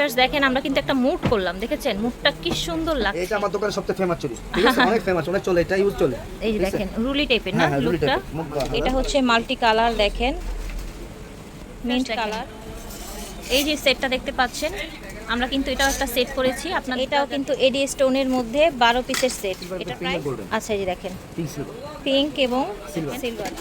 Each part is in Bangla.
First দেখেন আমরা কিন্তু একটা মুড করলাম দেখেছেন? মুডটা কি সুন্দর লাগছে। এটা আমার দোকানে সবচেয়ে ফেমাস চুরি ঠিক আছে? অনেক ফেমাস অনেক চলে এটা ইউজ চলে। এই যে দেখেন রুলি টাইপের না হ্যাঁ, হ্যাঁ, লুকটা এটা। হচ্ছে মাল্টি কালার দেখেন। মিন্ট কালার এই যে সেটটা দেখতে পাচ্ছেন আমরা কিন্তু এটাও একটা সেট করেছি। আপনার এটাও কিন্তু এডি স্টোনের মধ্যে বারো পিসের সেট এটা প্রায় আচ্ছা এই যে দেখেন। পিঙ্ক এবং সিলভার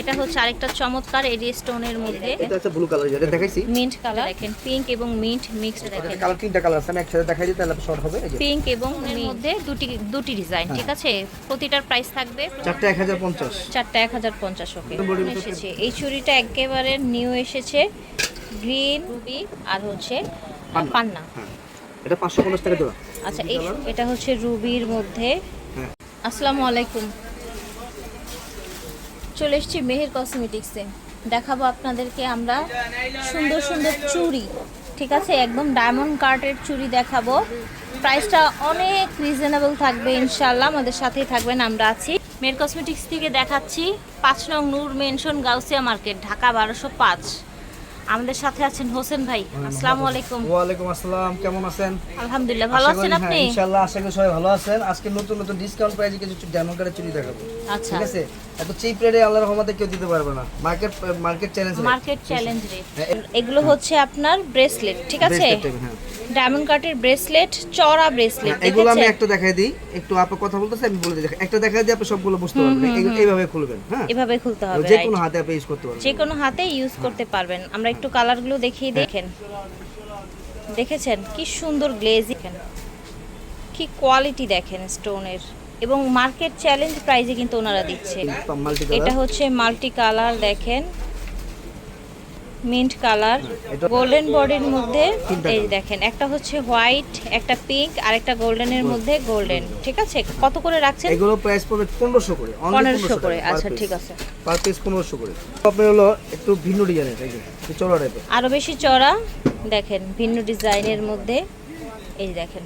এটা হচ্ছে আরেকটা চমৎকার এডি স্টোনের মধ্যে। এটা হচ্ছে ব্লু কালার যেটা দেখাইছি। মিন্ট কালার দেখেন পিঙ্ক এবং মিন্ট মিক্সড দেখেন। কালার তিনটা কালার আছে আমি একসাথে দেখাই দিই তাহলে শর্ট হবে এই যে। পিঙ্ক এবং এর মধ্যে দুটি দুটি ডিজাইন ঠিক আছে? প্রতিটার প্রাইস থাকবে চারটা এক হাজার পঞ্চাশ। চারটা এক হাজার পঞ্চাশ ওকে এসেছে। এই ছুরিটা একেবারে নিউ এসেছে। গ্রিন রুবি আর হচ্ছে পান্না। হ্যাঁ। এটা পাঁচশো পঞ্চাশ টাকা জোড়া। আচ্ছা এই এটা হচ্ছে রুবির মধ্যে। হ্যাঁ। আসসালামু আলাইকুম। চলে এসেছি মেহের কসমেটিক্সে দেখাবো আপনাদেরকে আমরা সুন্দর সুন্দর চুড়ি, ঠিক আছে? একদম ডায়মন্ড কার্টের চুড়ি দেখাবো। প্রাইসটা অনেক রিজনেবল থাকবে ইনশাল্লাহ আমাদের সাথেই থাকবেন, আমরা আছি। মেয়ের কসমেটিক্স থেকে দেখাচ্ছি পাঁচ নং নূর মেনশন গাউসিয়া মার্কেট, ঢাকা বারোশো পাঁচ। আমাদের সাথে আছেন হোসেন ভাই। আসসালামু। আলাইকুম। ওয়া আলাইকুম আসসালাম। কেমন আছেন? আলহামদুলিল্লাহ ভালো আছেন আপনি? হ্যাঁ, ইনশাআল্লাহ আশা করি সবাই ভালো আছেন। আজকে নতুন নতুন ডিসকাউন্ট প্রাইসে কিছু ডেমো করে চুরি দেখাবো। আচ্ছা। ঠিক আছে? এত চিপ রেটে আল্লাহর রহমতে কেউ দিতে পারবে না। Market market challenge market challenge হ্যাঁ, এগুলো হচ্ছে আপনার ব্রেসলেট ঠিক আছে? ডায়মন্ড কাটের ব্রেসলেট চড়া ব্রেসলেট এগুলো আমি একটা দেখাই দিই একটু আপনি কথা বলতেছে আমি বলে দিই একটা দেখাই দিই আপনি সবগুলো বুঝতে পারবেন। এই- এইভাবে খুলবেন হ্যাঁ? এভাবে খুলতে হবে যে? কোনো হাতে আপনি ইউজ করতে পারবেন। যে কোনো হাতে ইউজ করতে পারবেন। আমরা একটু কালারগুলো দেখিয়ে দেখেন দেখেছেন? কি সুন্দর গ্লেজি কি কোয়ালিটি দেখেন স্টোনের এবং মার্কেট চ্যালেঞ্জ প্রাইজে কিন্তু ওনারা দিচ্ছে। এটা হচ্ছে মাল্টি কালার দেখেন। মিন্ট কালার গোল্ডেন বডির মধ্যে এই দেখেন একটা হচ্ছে হোয়াইট একটা পিঙ্ক আর একটা গোল্ডেনের মধ্যে গোল্ডেন ঠিক আছে? কত করে রাখছেন? এগুলো প্রাইস পড়বে পনেরোশো করে only পনেরোশো করে আচ্ছা ঠিক আছে। পার পিস পনেরোশো করে। আপনার হলো একটু ভিন্ন ডিজাইনের এই যে চড়া টাইপের আরও বেশি চড়া দেখেন ভিন্ন ডিজাইনের মধ্যে এই দেখেন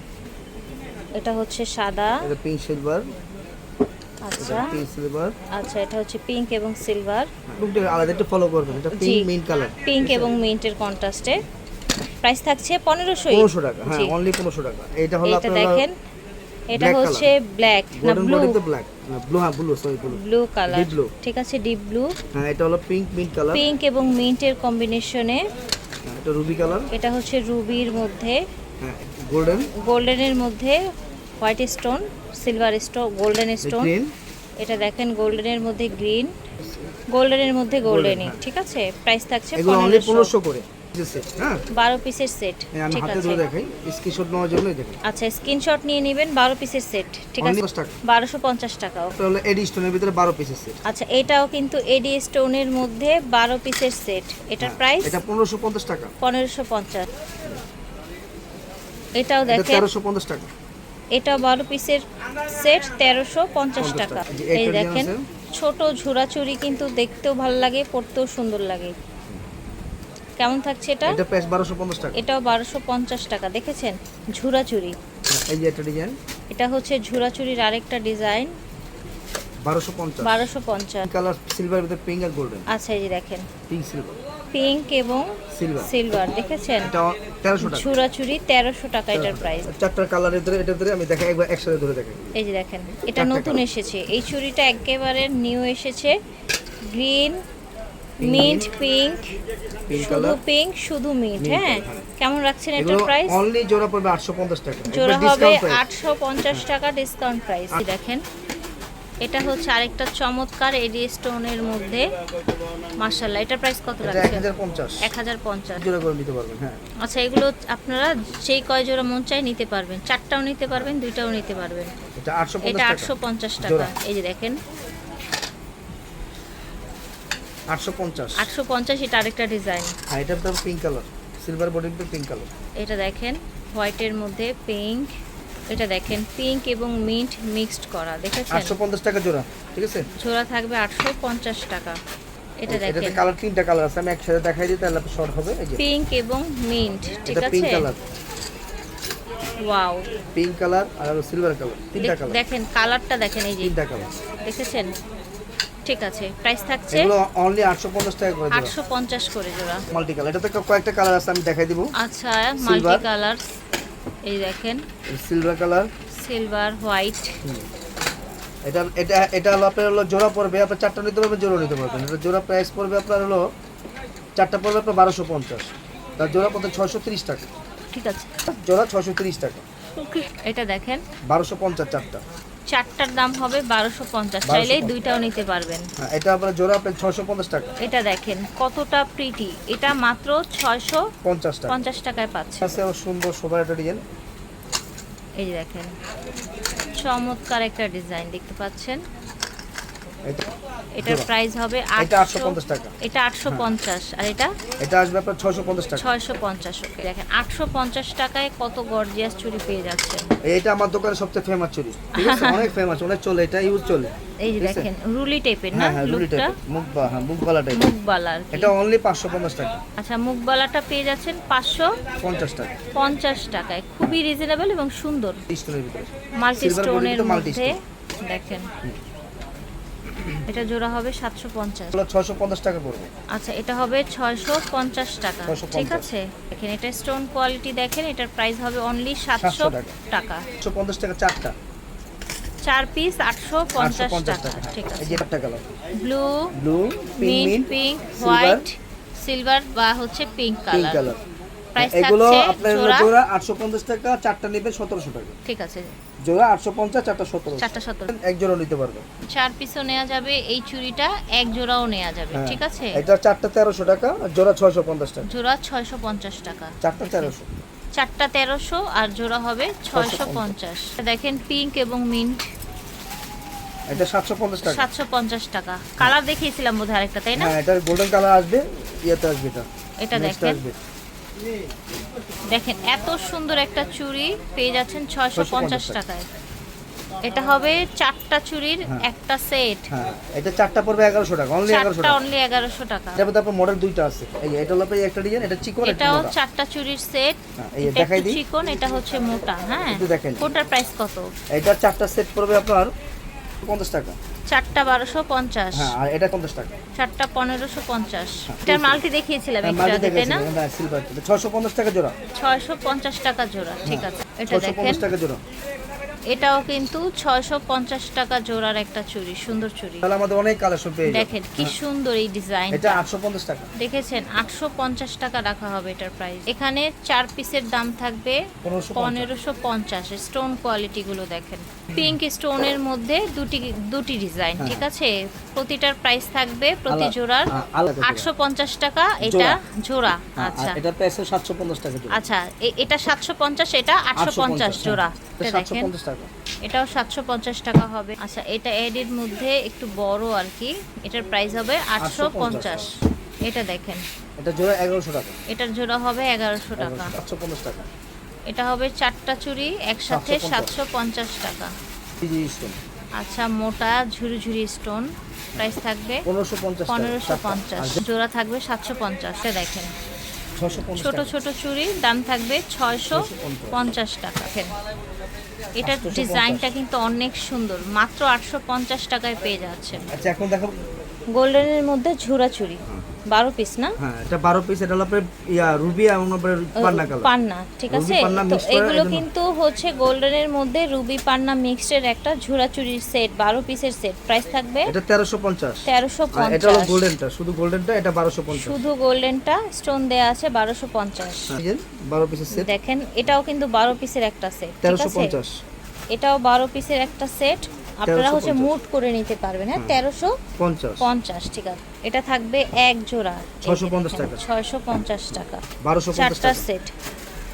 এটা হচ্ছে সাদা। এটা পিঙ্ক সিলভার আচ্ছা। সিলভার আচ্ছা এটা হচ্ছে পিঙ্ক এবং সিলভার লুকটা আলাদা একটু ফলো করবেন। এটা পিঙ্ক মেইন কালার পিঙ্ক এবং মিন্টের কন্ট্রাস্টে প্রাইস থাকছে পনেরোশো পনেরোশো টাকা হ্যাঁ অনলি পনেরোশো টাকা। এটা হলো এটা দেখেন। এটা হচ্ছে ব্ল্যাক না ব্লু বডিতে ব্ল্যাক ব্লু হ্যাঁ blue sorry blue blue colour blue। ঠিক আছে ডিপ ব্লু হ্যাঁ এটা হলো পিঙ্ক মিন্ট কালার পিঙ্ক এবং মিন্টের কম্বিনেশনে এটা রুবি কালার এটা হচ্ছে রুবির মধ্যে। হ্যাঁ গোল্ডেন গোল্ডেনের মধ্যে white stone silver stone golden stone. এটা দেখেন গোল্ডেনের মধ্যে গ্রিন গোল্ডেনের মধ্যে গোল্ডেনই ঠিক আছে? প্রাইস থাকছে হ্যাঁ। পনেরোশো। করে। হ্যাঁ? বারো পিসের সেট ঠিক আছে। স্ক্রিনশট নেওয়ার জন্যই আচ্ছা স্ক্রিনশট নিয়ে নেবেন বারো পিসের সেট ঠিক আছে? বারোশো পঞ্চাশ টাকা এটা এডি স্টোনের ভিতরে বারো পিসের সেট আচ্ছা এটাও কিন্তু এডি স্টোনের মধ্যে বারো পিসের সেট এটার প্রাইস এটা পনেরোশো পঞ্চাশ টাকা। পনেরোশো পঞ্চাশ। এটাও দেখেন। তেরোশো পঞ্চাশ টাকা। এটা বারো পিসের সেট তেরোশো পঞ্চাশ টাকা। এই দেখেন ছোট ঝুরাচুরি কিন্তু দেখতেও ভালো লাগে পড়তেও সুন্দর লাগে। কেমন থাকছে এটা? এটা প্রাইস বারোশো পঞ্চাশ টাকা। এটাও বারোশো পঞ্চাশ টাকা। দেখেছেন? ঝুরাচুরি হ্যাঁ, এই যে একটা ডিজাইন। এটা হচ্ছে ঝুরাচুরির আরেকটা ডিজাইন। বারোশো পঞ্চাশ। বারোশো পঞ্চাশ। কালার সিলভার ভিতরে পিঙ্ক আর গোল্ডেন আচ্ছা এই যে দেখেন। পিঙ্ক সিলভার পিঙ্ক এবং সিলভার দেখেছেন? এটা তেরোশো টাকা। এটার প্রাইস চারটার কালারের ভিতরে এটার ভিতরে আমি দেখাই একবার একসাথে ধরে দেখাই। এই যে দেখেন এটা নতুন এসেছে। এই চুড়িটা একেবারে নিউ এসেছে। গ্রিন মিন্ট পিঙ্ক শুধু পিঙ্ক শুধু মিন্ট হ্যাঁ? কেমন রাখছেন এটার প্রাইস অনলি জোড়া পড়বে আটশো পঞ্চাশ টাকা। জোড়া হবে discount price। আটশো পঞ্চাশ টাকা ডিসকাউন্ট প্রাইস দেখেন। এটা হচ্ছে আরেকটা চমৎকার এডি স্টোনের মধ্যে। মার্শাল্লাহ এটার প্রাইস কত এটা এক হাজার পঞ্চাশ। জোড়া করে নিতে পারবেন হ্যাঁ। আচ্ছা এগুলো আপনারা যেই কয় জোড়া মন চাই নিতে পারবেন। চারটাও নিতে পারবেন দুইটাও নিতে পারবেন। এটা আটশো এটা পঞ্চাশ আটশো টাকা পঞ্চাশ টাকা। এই যে দেখেন। আটশো পঞ্চাশ। আটশো পঞ্চাশ এটা আরেকটা ডিজাইন। হ্যাঁ দাম পিঙ্ক কালার সিলভার বডির ভিতরে পিঙ্ক কালার এটা দেখেন হোয়াইটের মধ্যে পিঙ্ক এটা দেখেন পিঙ্ক এবং মিন্ট মিক্সড করা দেখেছেন? আটশো পঞ্চাশ টাকা জোড়া ঠিক আছে? ঝোড়া থাকবে আটশো পঞ্চাশ টাকা। এটা এটাতে দেখেন। কালার তিনটা কালার আছে আমি একসাথে দেখাই দিই তাহলে শর্ট হবে এই যে। পিঙ্ক এবং মিন্ট ঠিক এটা pink colour wow pink colour আর সিলভার কালার তিনটা কালার দেখেন কালারটা দেখেন এই যে। তিনটা কালার দেখেছেন? ঠিক আছে প্রাইস থাকছে এগুলো অনলি আটশো পঞ্চাশ টাকা করে জোড়া। আটশো পঞ্চাশ করে জোড়া। মাল্টি কালার এটাতে কয়েকটা কালার আছে আমি দেখাই দিব। আচ্ছা মাল্টি কালার এই দেখেন। সিলভার কালার সিলভার হোয়াইট এটা এটা এটা হলো আপনার হলো জোড়া পড়বে আপনার চারটা নিতে পারবেন জোড়া নিতে পারবেন। এটা জোড়া প্রাইস পড়বে আপনার হলো চারটা পড়বে আপনার বারোশো পঞ্চাশ। তার জোড়া পড়বে ছয়শো তিরিশ টাকা। ঠিক আছে। জোড়া ছয়শো তিরিশ টাকা। ওকে এটা দেখেন। বারোশো পঞ্চাশ চারটা। চারটার দাম হবে বারোশো পঞ্চাশ। 1250 চাইলেই দুইটাও নিতে পারবেন। হ্যাঁ এটা আপনার জোড়া ছয়শো পঞ্চাশ টাকা। এটা দেখেন কতটা প্রিটি এটা মাত্র ছয়শো পঞ্চাশ টাকা। পঞ্চাশ টাকায় পাচ্ছে। সুন্দর সোফার একটা ডিজাইন এই দেখেন চমৎকার একটা ডিজাইন দেখতে পাচ্ছেন। এটার প্রাইস হবে এটা আটশো 850 টাকা। এটা আটশো পঞ্চাশ আর এটা? এটা আসবে আপনার ছয়শো পঞ্চাশ টাকা। ছয়শো পঞ্চাশ ওকে দেখেন আটশো পঞ্চাশ টাকায় কত গর্জিয়াস চুড়ি পেয়ে যাচ্ছেন। এইটা আমার দোকানে সবচেয়ে ফেমাস চুরি ঠিক আছে? অনেক ফেমাস অনেক চলে। এটা ইউজ চলে। এই যে দেখেন রুলি টাইপের না হ্যাঁ হ্যাঁ লুকটা টাইপের মুখ বা হ্যাঁ মুখবালা টাইপ মুখবালা এটা অনলি পাঁচশো পঞ্চাশ টাকা। আচ্ছা মুখবালাটা পেয়ে যাচ্ছেন পাঁচশো পঞ্চাশ টাকা। পঞ্চাশ টাকায়। খুবই রিজনেবল এবং সুন্দর। মাল্টি স্টোনের মধ্যে দেখেন। এটা জোড়া হবে সাতশো পঞ্চাশ। এগুলো ছয়শো পঞ্চাশ টাকা পড়বে আচ্ছা এটা হবে ছয়শো পঞ্চাশ টাকা। ঠিক আছে? দেখেন এটা স্টোন কোয়ালিটি দেখেন এটার প্রাইস হবে অনলি 700 টাকা। টাকা। একশো পঞ্চাশ টাকা চারটা। চার পিস আটশো আটশো পঞ্চাশ পঞ্চাশ টাকা। টাকা। ঠিক এই আছে। যে চারটা colour blue blue pink pink white silver বা হচ্ছে পিঙ্ক কালার প্রাইস এগুলো থাকছে জোড়া জোড়া আটশো পঞ্চাশ টাকা চারটা নেবেন সতেরোশো টাকা। ঠিক আছে। জোড়া আটশো পঞ্চাশ চারটা সতেরো চারটা সতেরো এক জোড়া নিতে পারবেন চার পিসও নেওয়া যাবে এই চুড়িটা এক জোড়াও নেওয়া যাবে হ্যাঁ। ঠিক আছে? এটা চারটা তেরোশো টাকা আর জোড়া ছয়শো পঞ্চাশ টাকা। জোড়া ছয়শো পঞ্চাশ টাকা। চারটা তেরোশো। চারটা তেরোশো আর জোড়া হবে ছয়শো পঞ্চাশ। দেখেন পিঙ্ক এবং মিন্ট। এটা সাতশো পঞ্চাশ টাকা। সাতশো পঞ্চাশ টাকা। কালার দেখিয়েছিলাম বোধহয় আরেকটা তাই না? হ্যাঁ এটা গোল্ডেন কালার আসবে ইয়েতে আসবে এটা। এটা দেখেন। দেখেন এত সুন্দর একটা চুড়ি পেয়ে যাচ্ছেন ছয়শো পঞ্চাশ টাকায়। এটা হবে চারটা চুড়ির হ্যাঁ। একটা সেট। হ্যাঁ এটা চারটা পড়বে এগারোশো টাকা অনলি এগারোশো চারটা টাকা। অনলি এগারোশো টাকা। এটার মধ্যে আপনার মডেল দুইটা আছে। এই এটা হলো একটা ডিজাইন এটা চিকন এটাও চারটা চুড়ির সেট। হ্যাঁ, এই এটা দেখাই দিই। চিকন এটা হচ্ছে মোটা হ্যাঁ। একটু দেখেন। কোনটার প্রাইস কত? এটা চারটা সেট পড়বে আপনার পঞ্চাশ টাকা। চারটা বারোশো পঞ্চাশ। হ্যাঁ আর এটা পঞ্চাশ টাকা। চারটা পনেরোশো পঞ্চাশ। এটার মালটি দেখিয়েছিলাম হ্যাঁ, একটু তাই না? হ্যাঁ ছশো পঞ্চাশ টাকা জোড়া। ছয়শো পঞ্চাশ টাকা জোড়া ঠিক আছে। এটা দেখেন। টাকা জোড়া। এটাও কিন্তু ছয়শো পঞ্চাশ টাকা জোড়ার একটা চুড়ি সুন্দর চুড়ি। তাহলে আমাদের অনেক কালেকশন পেয়ে দেখেন কি সুন্দর এই ডিজাইন এটা আটশো পঞ্চাশ টাকা। দেখেছেন আটশো পঞ্চাশ টাকা রাখা হবে এটার প্রাইস এখানে চার পিসের দাম থাকবে পনেরোশো পনেরোশো পঞ্চাশ স্টোন কোয়ালিটি গুলো দেখেন। পিঙ্ক স্টোনের মধ্যে দুটি দুটি ডিজাইন হ্যাঁ। ঠিক আছে? প্রতিটার প্রাইস থাকবে প্রতি জোড়ার আ- আলাদা জোড়া। আটশো পঞ্চাশ টাকা এটা জোড়া হ্যাঁ, আচ্ছা। এটা প্রাইস সাতশো পঞ্চাশ টাকা আচ্ছা এটা সাতশো পঞ্চাশ এটা আটশো পঞ্চাশ জোড়া। দেখেন। এটাও সাতশো পঞ্চাশ টাকা হবে। আচ্ছা এটা এডির মধ্যে একটু বড় আর কি। এটার প্রাইস হবে আটশো পঞ্চাশ। এটা দেখেন। এটা জোড়া এগারোশো টাকা। এটার জোড়া হবে এগারোশো টাকা। সাতশো পঞ্চাশ টাকা। এটা হবে চারটা চুড়ি একসাথে সাতশো পঞ্চাশ। টাকা। আচ্ছা মোটা ঝুরি ঝুরি স্টোন প্রাইস থাকবে পনেরোশো পঞ্চাশ জোড়া থাকবে সাতশো পঞ্চাশ। দেখেন। ছোট ছোট চুড়ির দাম থাকবে ছয়শো পঞ্চাশ টাকা। এটার 850 ডিজাইনটা কিন্তু অনেক সুন্দর। মাত্র আটশো পঞ্চাশ টাকায় পেয়ে যাচ্ছেন। আচ্ছা এখন দেখো গোল্ডেনের মধ্যে ঝুরা চুড়ি বারো পিস না? হ্যাঁ এটা বারো পিস এটা হলো আপনার ইয়া রুবি এবং পান্না কালার পান্না ঠিক আছে? তো এগুলো কিন্তু হচ্ছে গোল্ডেনের মধ্যে রুবি পান্না মিক্সডের একটা ঝুরা চুরির সেট বারো পিসের সেট প্রাইস থাকবে? এটা তেরোশো পঞ্চাশ তেরোশো আর এটা হলো গোল্ডেনটা শুধু গোল্ডেনটা এটা বারোশো পঞ্চাশ শুধু গোল্ডেনটা স্টোন দেয়া আছে বারোশো পঞ্চাশ বারো পিসের সেট দেখেন এটাও কিন্তু বারো পিসের একটা সেট তেরোশো পঞ্চাশ এটাও বারো পিসের একটা সেট। আপনারা হচ্ছে 1350 মুট করে নিতে পারবেন হ্যাঁ? তেরোশো পঞ্চাশ। পঞ্চাশ ঠিক আছে। এটা থাকবে এক জোড়া। 650 টাকা। ছয়শো পঞ্চাশ টাকা। বারোশো পঞ্চাশ চারটার সেট।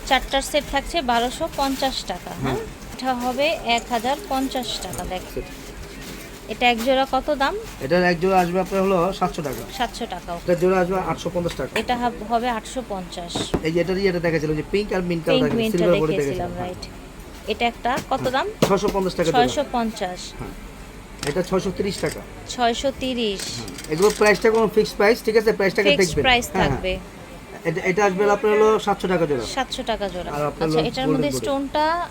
চারটার সেট থাকছে বারোশো পঞ্চাশ টাকা হ্যাঁ? এটা হবে এক হাজার পঞ্চাশ টাকা দেখ। এটা এক জোড়া কত দাম? এটা এক জোড়া আসবে আপনার হলো সাতশো টাকা। সাতশো টাকা এটা জোড়া আসবে আটশো পঞ্চাশ টাকা। এটা হবে আটশো পঞ্চাশ। এই যে এটার ইয়েটা দেখাচ্ছিল যে পিঙ্ক আর মিন্ট কালার সিলভার বডি দেখেছিলাম রাইট এটা একটা কত দাম? ছশো পঞ্চাশ টাকা জোড়া ছয়শো পঞ্চাশ। এটা ছয়শো তিরিশ টাকা। ছয়শো তিরিশ। এগুলো প্রাইসটা কোনো ফিক্সড প্রাইস ঠিক আছে? প্রাইসটাকে ফিক্সড দেখবেন। প্রাইস হ্যাঁ, হ্যাঁ। থাকবে। এটা এটা আসবে আপনার হলো সাতশো টাকা জোড়া। সাতশো টাকা জোড়া। আচ্ছা এটার মধ্যে স্টোনটা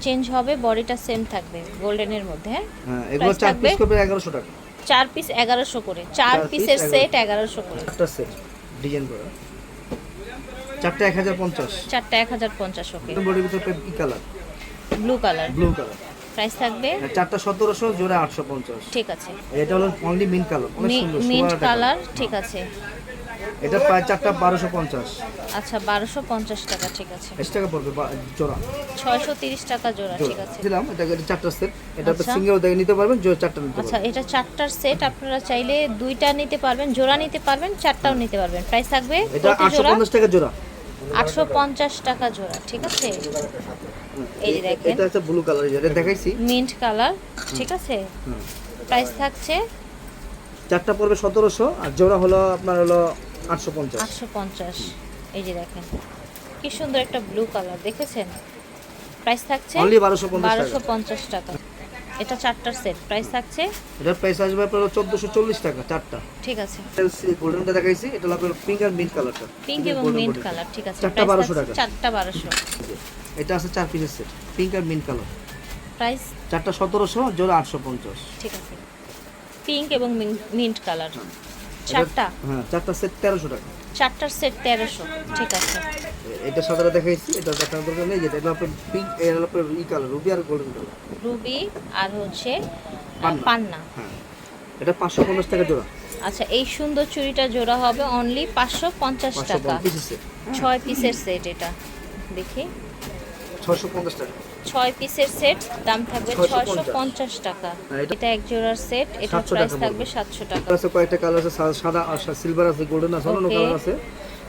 চেঞ্জ হবে বডিটা সেম থাকবে গোল্ডেনের মধ্যে হ্যাঁ? হ্যাঁ এগুলো Price চার পিস করবে এগারোশো টাকা। চার পিস এগারোশো করে। চার চার পিসের সেট এগারোশো। করে। চারটা সেট ডিজাইন করা। চারটা এক হাজার পঞ্চাশ। চারটা এক হাজার পঞ্চাশ ওকে বডির ভিতরে ই colour blue colour blue colour price থাকবে? চারটা সতেরোশো জোড়া আটশো পঞ্চাশ। ঠিক আছে। এটা হলো only mint colour mint colour ঠিক আছে। এটা প্রায় চারটা বারোশো পঞ্চাশ। আচ্ছা বারোশো পঞ্চাশ টাকা ঠিক আছে। এসি টাকা পড়বে জোড়া। ছয়শো তিরিশ টাকা জোড়া ঠিক আছে। দিলাম এটা চারটা সেট এটা আচ্ছা। সিঙ্গেল দেখে নিতে পারবেন জোড়া চারটা নিতে আচ্ছা এটা চারটার সেট আপনারা চাইলে দুইটা নিতে পারবেন জোড়া নিতে পারবেন চারটাও নিতে পারবেন। প্রাইস থাকবে এটা আটশো পঞ্চাশ টাকা জোড়া। আটশো পঞ্চাশ টাকা জোড়া ঠিক আছে? এই যে দেখেন। এটা হচ্ছে ব্লু কালার এটা দেখাইছি। মিন্ট কালার ঠিক আছে? প্রাইস থাকছে? চারটা পড়বে সতেরোশো আর জোড়া হলো আপনার হলো আটশো পঞ্চাশ। আটশো পঞ্চাশ। এই যে দেখেন কি সুন্দর একটা ব্লু কালার দেখেছেন? প্রাইস থাকছে অনলি বারোশো পঞ্চাশ বারোশো টাকা পঞ্চাশ টাকা। এটা চারটার সেট প্রাইস থাকছে? এটার প্রাইস আসবে আপনার চোদ্দোশো চল্লিশ টাকা চারটা। ঠিক আছে। গোল্ডেনটা দেখাইছি এটা হলো আপনার পিঙ্ক আর মিন্ট কালারটা পিঙ্ক এবং মিন্ট কালার ঠিক আছে। চারটা price 1200 থাকছে টাকা। চারটা বারোশো। এটা আছে চার পিসের সেট পিঙ্ক আর মিন্ট কালার প্রাইস চারটা সতেরোশো জোড়া আটশো পঞ্চাশ। ঠিক আছে। পিঙ্ক এবং মিন্ট কালার চারটা? হ্যাঁ চারটা সেট তেরোশো টাকা। চারটার সেট তেরোশো ঠিক আছে। এটা সাদাটা দেখাইছি এটা দেখানোর দরকার নেই যেটা এটা আপনার পিঙ্ক এটা আপনার ই কালার রুবি আর গোল্ডেন কালার রুবি আর হচ্ছে পান্না। হ্যাঁ। এটা পাঁচশো পঞ্চাশ টাকা জোড়া। আচ্ছা এই সুন্দর চুড়িটা জোড়া হবে অনলি পাঁচশো পঞ্চাশ টাকা। ছয় পিসের সেট এটা। দেখি। ছশো পঞ্চাশ টাকা। ছয় পিসের সেট দাম থাকবে 650 টাকা। এটা- এটা এক জোড়ার সেট 700 প্রাইস থাকবে পড়বে। সাতশো টাকা। আছে কয়েকটা কালার আছে সাদা আর সিলভার আছে গোল্ডেন আছে অন্য কালার আছে।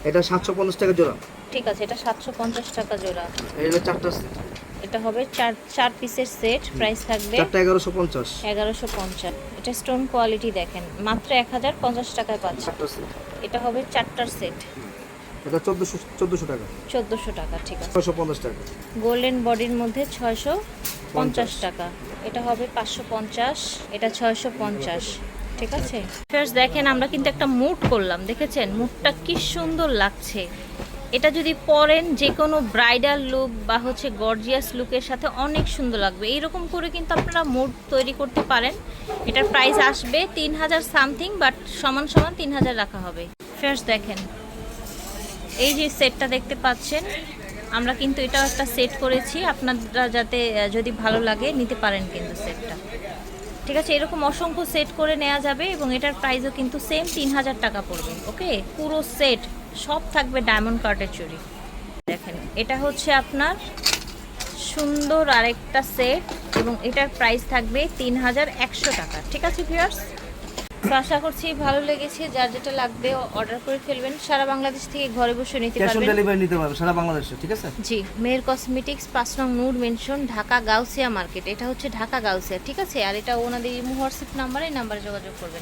এটা সাতশো পঞ্চাশ টাকা জোড়া। ঠিক আছে এটা সাতশো পঞ্চাশ টাকা জোড়া। এটা চারটা set। এটা হবে চার চার পিসের সেট প্রাইস থাকবে চারটা এগারোশো পঞ্চাশ। এগারোশো পঞ্চাশ। এটা স্টোন কোয়ালিটি দেখেন মাত্র এক হাজার পঞ্চাশ টাকায় পাচ্ছে এটা হবে চারটার সেট। এটা চোদ্দোশো চোদ্দোশো টাকা। চোদ্দোশো টাকা ঠিক আছে। ছশো পঞ্চাশ টাকা। গোল্ডেন বডির মধ্যে ছয়শো পঞ্চাশ। টাকা। এটা হবে পাঁচশো পঞ্চাশ এটা ছয়শো পঞ্চাশ ঠিক আছে? ফার্স্ট দেখেন আমরা কিন্তু একটা মুড করলাম দেখেছেন? মুডটা কি সুন্দর লাগছে। এটা যদি পরেন যে কোনো ব্রাইডাল লুক বা হচ্ছে গর্জিয়াস লুকের সাথে অনেক সুন্দর লাগবে। এইরকম করে কিন্তু আপনারা মুড তৈরি করতে পারেন। এটার প্রাইস আসবে তিন হাজার সামথিং বাট সমান সমান তিন হাজার রাখা হবে। ফার্স্ট দেখেন এই যে সেটটা দেখতে পাচ্ছেন, আমরা কিন্তু এটাও একটা সেট করেছি। আপনারা যাতে যদি ভালো লাগে, নিতে পারেন কিন্তু সেটটা। ঠিক আছে, এরকম অসংখ্য সেট করে নেওয়া যাবে এবং এটার প্রাইসও কিন্তু সেম তিন হাজার টাকা পড়বে, ওকে? পুরো সেট, সব থাকবে ডায়মন্ড কার্ডের চুরি দেখেন, এটা হচ্ছে আপনার সুন্দর আরেকটা সেট এবং এটার প্রাইস থাকবে তিন হাজার একশো টাকা। ঠিক আছে ভিউয়ার্স তো আশা করছি ভালো লেগেছে যার যেটা লাগবে অর্ডার করে ফেলবেন। সারা বাংলাদেশ থেকে ঘরে বসে নিতে পারবেন ক্যাশ অন ডেলিভারি নিতে পারবেন সারা বাংলাদেশে ঠিক আছে? জি মেয়ের কসমেটিক্স পাঁচ নং নূর মেনশন ঢাকা গাউসিয়া মার্কেট। এটা হচ্ছে ঢাকা গাউসিয়া ঠিক আছে? আর এটা ওনাদের হোয়াটসঅ্যাপ নাম্বার এই নাম্বারে যোগাযোগ করবেন।